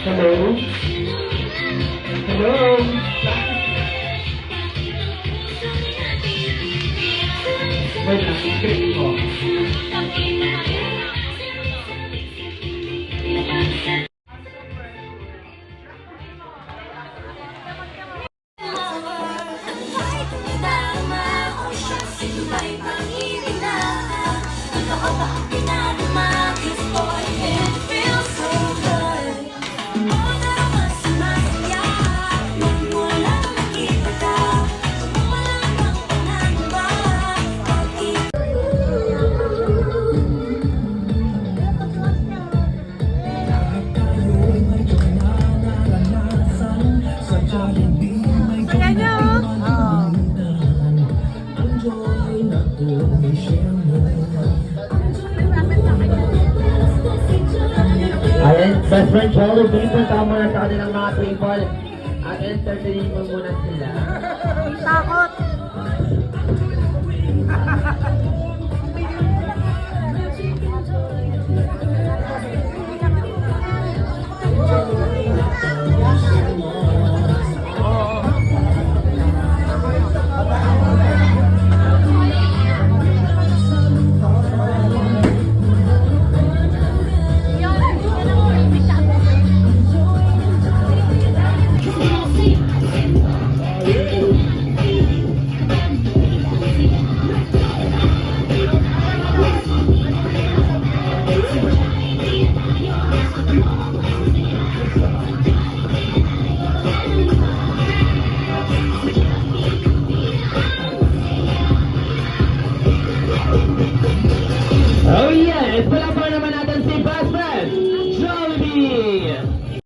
Hello? Hello? Wait lang, Ayan, best friend Cholo, pinpunta mo muna sa kanilang mga table at entertainin mo muna sila. Oh yeah!